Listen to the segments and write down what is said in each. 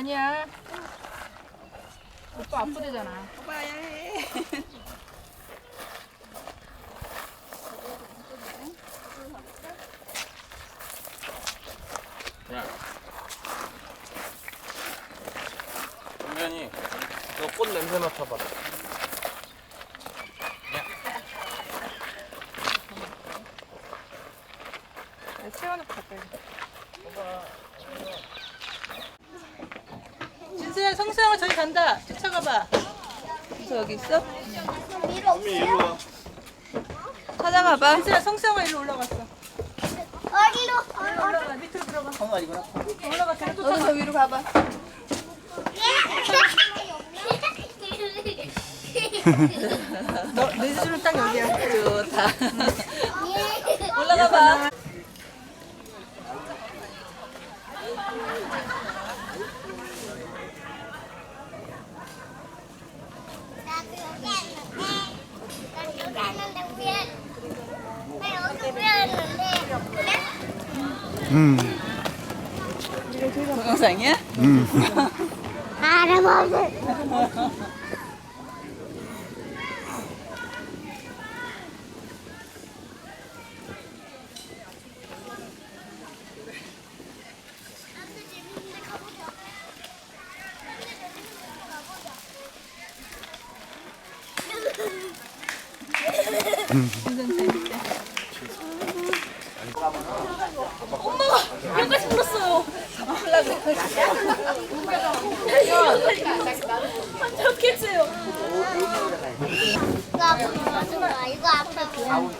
거 아니야. 오빠 아프대잖아. 봐야 해. 야. 은면이 너 꽃 냄새 맡아봐. 채워놓고 갈게. 진수야, 성수형아 저기 간다. 쫓아가봐. 진수 여기 있어? 은미 일로 와. 찾아가봐. 진수야, 성수형아 일로 올라갔어. 어디로? 올라가, 밑으로 들어가. 정말이구나. 올라가, 걔를 너도 쫓아가. 저 위로 가봐. 너, 내 수준은 딱 여기야. 좋다. 올라가봐. Mm. På bassenget? Mm. 다른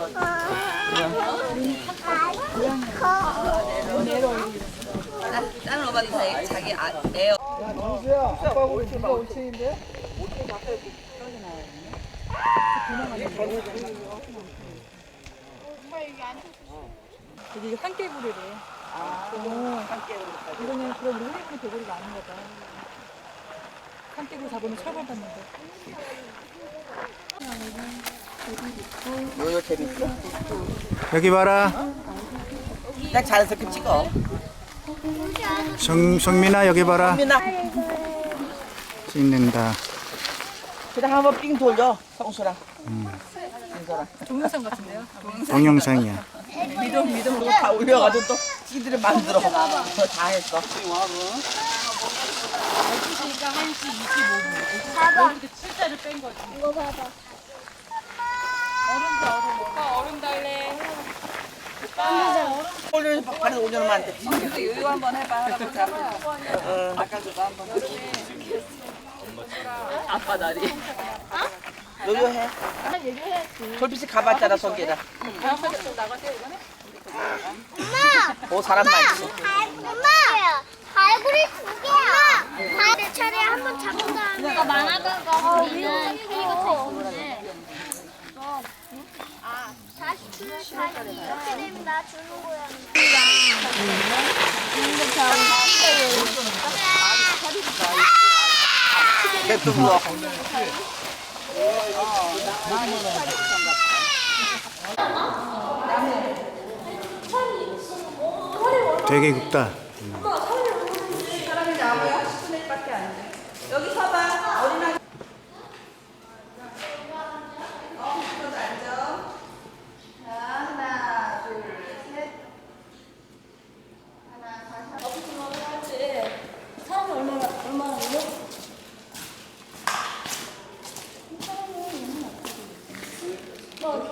아. 아, 이거는 그럼 우리 흔히 개구리가 아닌 거다. 한개구리 잡으면 처벌받는데. 요요 재밌어? 여기 봐라. 딱 자연스럽게 찍어. 성, 성민아 여기 봐라. 민아, 찍는다. 그냥 한번 삥 돌려. 성수랑. 민서랑. 동영상 같은데요? 동영상이야. 믿음, 믿음. 다 올려가지고 또 지들을 만들어. 그거 다 했어. 봐봐. 실자를 뺀 거지. 이거 봐봐. 얼음 달래. 발에 올려놓으면 안 돼. 그래서 요요 한번 해봐 할아버지 한번 닦아줘봐 한번 아빠 다리 요요 해. 돌빛이 가봤잖아. 엄마! 오, 사람 많지. 엄마! 발굴이 두 개야. 내 차례 한번 잡은 다음에 이거 많아가가 우리는 이거 있는데 아, 되게 굵다. 여기 서봐. 어린아이.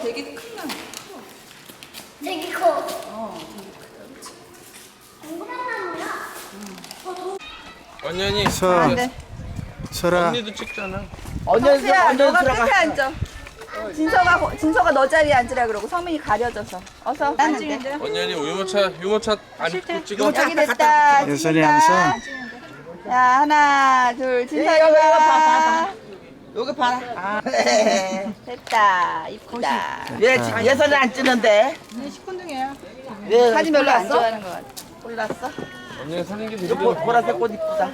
되게 큰거. 되게 커. 언년이 서, 서라. 언니도 찍잖아. 언년, 성수야 언년 너가 끝에 들어가. 앉아 진서가 고- 진서가 너 자리에 앉으라 그러고 성민이 가려져서. 어서 앉으는데 언년이 유모차 유모차 안 찍어. 여기 됐다. 예선이 찍힌다. 앉아. 야 하나 둘 여기, 여기 봐, 봐, 진서가 여기 봐라. 아. 됐다 이쁘다 얘 지- 예선이 안 찌는데. 얘 식군둥이에요. 왜 사진 별로 안? 좋아하는 것 같아 골랐어? 언니 사는 게 되게 이거 보라색 꽃 이쁘다.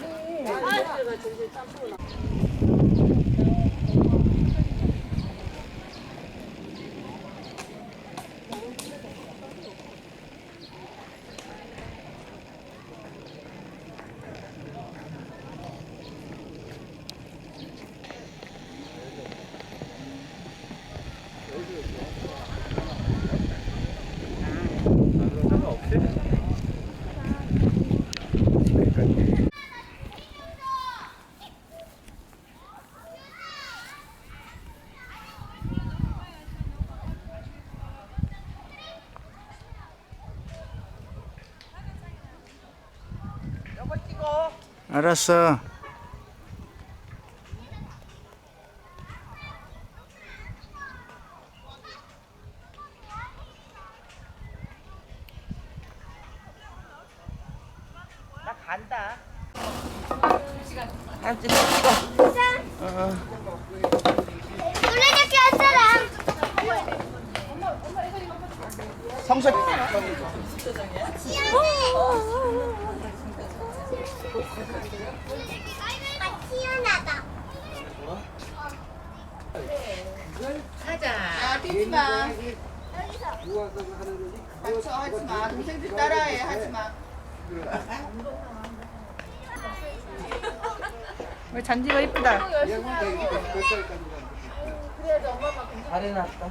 알았어. 나 간다. 할지 찍어. 놀래잡기 할 사람. 성수. 아, 시원하 다. 아, 뛰지 마. 다쳐, 하지 마. 동생들 따라해, 하지 마. 왜 잔디가 이쁘다. 잘 해놨다.